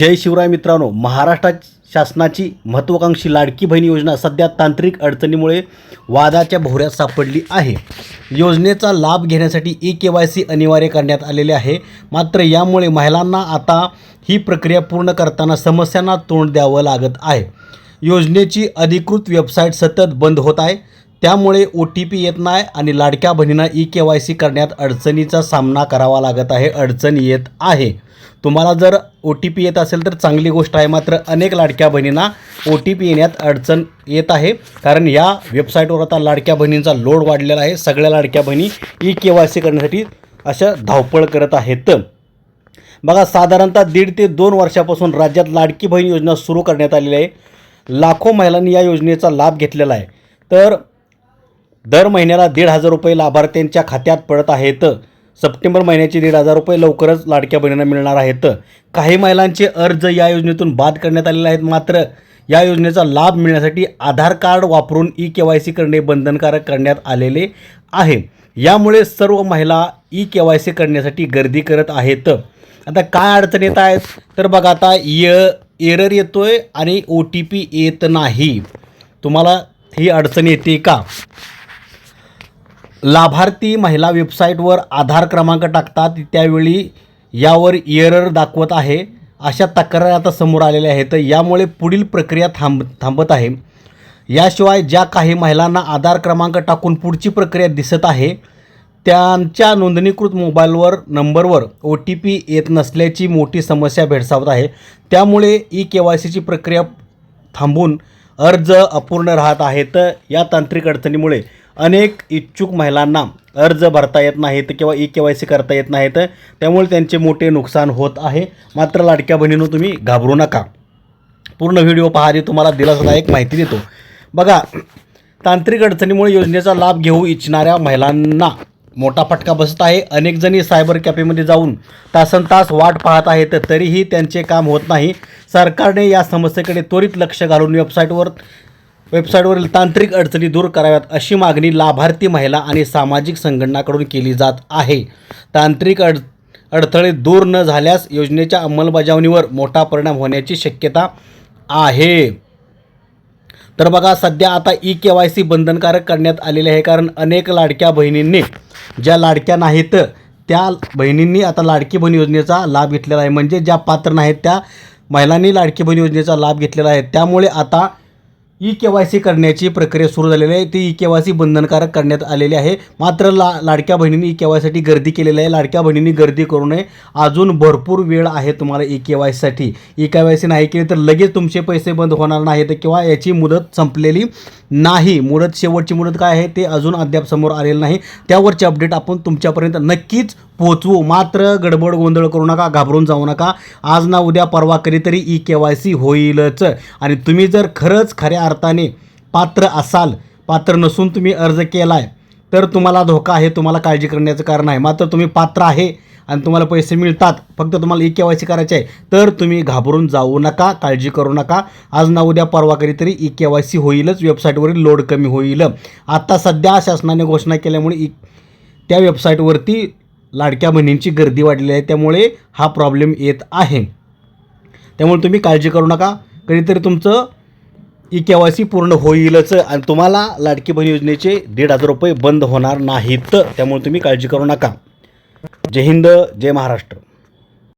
जय शिवराय मित्रांनो महाराष्ट्रात शासनाची महत्त्वाकांक्षी लाडकी बहीण योजना सध्या तांत्रिक अडचणीमुळे वादाच्या भोवऱ्यात सापडली आहे. योजनेचा लाभ घेण्यासाठी ई के वाय सी अनिवार्य करण्यात आलेले आहे. मात्र यामुळे महिलांना आता ही प्रक्रिया पूर्ण करताना समस्यांना तोंड द्यावं लागत आहे. योजनेची अधिकृत वेबसाईट सतत बंद होत आहे. त्यामुळे ओ टी पी येत नाही आणि लाडक्या बहिणींना ई के वाय सी करण्यात अडचणीचा सामना करावा लागत आहे अडचण येत आहे. तुम्हाला जर ओ टी पी येत असेल तर चांगली गोष्ट आहे मात्र अनेक लाडक्या बहिणींना ओ टी पी येण्यात अडचण येत आहे. कारण या वेबसाईटवर आता लाडक्या बहिणींचा लोड वाढलेला आहे. सगळ्या लाडक्या बहिणी ई के वाय सी करण्यासाठी अशा धावपळ करत आहेत. बघा साधारणतः दीड ते दोन वर्षापासून राज्यात लाडकी बहीण योजना सुरू करण्यात आलेली आहे. लाखो महिलांनी या योजनेचा लाभ घेतलेला आहे. तर दर महिन्याला दीड हजार रुपये लाभार्थ्यांच्या खात्यात पडत आहेत. सप्टेंबर महिन्याचे दीड हजार रुपये लवकरच लाडक्या बहिणींना मिळणार आहेत. काही महिलांचे अर्ज या योजनेतून बाद करण्यात आलेले आहेत. मात्र या योजनेचा लाभ मिळण्यासाठी आधार कार्ड वापरून ई के वाय सी करणे बंधनकारक करण्यात आलेले आहे. यामुळे सर्व महिला ई के वाय सी करण्यासाठी गर्दी करत आहेत. आता काय अडचण येत आहेत? तर बघा आता य एरर येतो आहे आणि ओ टी पी येत नाही. तुम्हाला ही अडचण येते का? लाभार्थी महिला वेबसाईटवर आधार क्रमांक टाकतात त्यावेळी यावर एरर दाखवत आहे. अशा तक्रारी आता समोर आलेल्या आहेत. यामुळे पुढील प्रक्रिया थांब थांबत आहे. याशिवाय ज्या काही महिलांना आधार क्रमांक टाकून पुढची प्रक्रिया दिसत आहे त्यांच्या नोंदणीकृत मोबाईलवर नंबरवर ओ टी पी येत नसल्याची मोठी समस्या भेडसावत आहे. त्यामुळे ई के वाय सीची प्रक्रिया थांबून अर्ज अपूर्ण राहत आहेत. या तांत्रिक अडचणीमुळे अनेक इच्छुक महिलांना अर्ज भरता येत नाहीत किंवा ई के वाय सी करता येत नाहीत. त्यामुळे त्यांचे मोठे नुकसान होत आहे. मात्र लाडक्या बहिणीनं तुम्ही घाबरू नका. पूर्ण व्हिडिओ पहा तुम्हाला तुम्हाला एक माहिती देतो. बघा तांत्रिक अडचणीमुळे योजनेचा लाभ घेऊ इच्छिणाऱ्या महिलांना मोठा फटका बसत आहे. अनेक जणी सायबर कॅफेमध्ये जाऊन तासन तास वाट पाहत आहेत तरीही त्यांचे काम होत नाही. सरकारने या समस्येकडे त्वरित लक्ष घालून वेबसाईटवर वेबसाईटवरील तांत्रिक अडचणी दूर कराव्यात अशी मागणी लाभार्थी महिला आणि सामाजिक संघटनाकडून केली जात आहे. तांत्रिक अड अडथळे दूर न झाल्यास योजनेच्या अंमलबजावणीवर मोठा परिणाम होण्याची शक्यता आहे. तर बघा सध्या आता ई के वाय सी बंधनकारक करण्यात आलेले आहे कारण अनेक लाडक्या बहिणींनी ज्या लाडक्या नाहीत त्या बहिणींनी आता लाडकी बहीण योजनेचा लाभ घेतलेला आहे. म्हणजे ज्या पात्र नाहीत त्या महिलांनी लाडकी बहीण योजनेचा लाभ घेतलेला आहे. त्यामुळे आता ई के वाय सी करण्याची प्रक्रिया सुरू झालेली आहे. ती ई के वाय सी बंधनकारक करण्यात आलेली आहे. मात्र ला लाडक्या बहिणींनी ई के वायसाठी गर्दी केलेली आहे. लाडक्या बहिणींनी गर्दी करू नये. अजून भरपूर वेळ आहे तुम्हाला ई के वायसाठी. ई के वाय सी नाही केली तर लगेच तुमचे पैसे बंद होणार नाहीत किंवा याची मुदत संपलेली नाही. मुदत शेवटची मुदत काय आहे ते अजून अद्याप समोर आलेलं नाही. त्यावरचे अपडेट आपण तुमच्यापर्यंत नक्कीच पोचवू मात्र गडबड गोंधळ करू नका घाबरून जाऊ नका. आज ना उद्या परवा कधीतरी ई के वाय सी होईलच. आणि तुम्ही जर खरंच खऱ्या अर्थाने पात्र असाल पात्र नसून तुम्ही अर्ज केला आहे तर तुम्हाला धोका आहे तुम्हाला काळजी करण्याचं कारण आहे. मात्र तुम्ही पात्र आहे आणि तुम्हाला पैसे मिळतात फक्त तुम्हाला ई के वाय सी करायचे आहे तर तुम्ही घाबरून जाऊ नका काळजी करू नका. आज ना उद्या परवा कधीतरी ई के वाय सी होईलच वेबसाईटवरील लोड कमी होईल. आता सध्या शासनाने घोषणा केल्यामुळे ई त्या वेबसाईटवरती लाडक्या बहिणींची गर्दी वाढलेली आहे त्यामुळे हा प्रॉब्लेम येत आहे. त्यामुळे तुम्ही काळजी करू नका. कधीतरी तुमचं ई के वाय सी पूर्ण होईलच आणि तुम्हाला लाडकी बहीण योजनेचे दीड हजार रुपये बंद होणार नाहीत. त्यामुळे तुम्ही काळजी करू नका. जय हिंद जय महाराष्ट्र.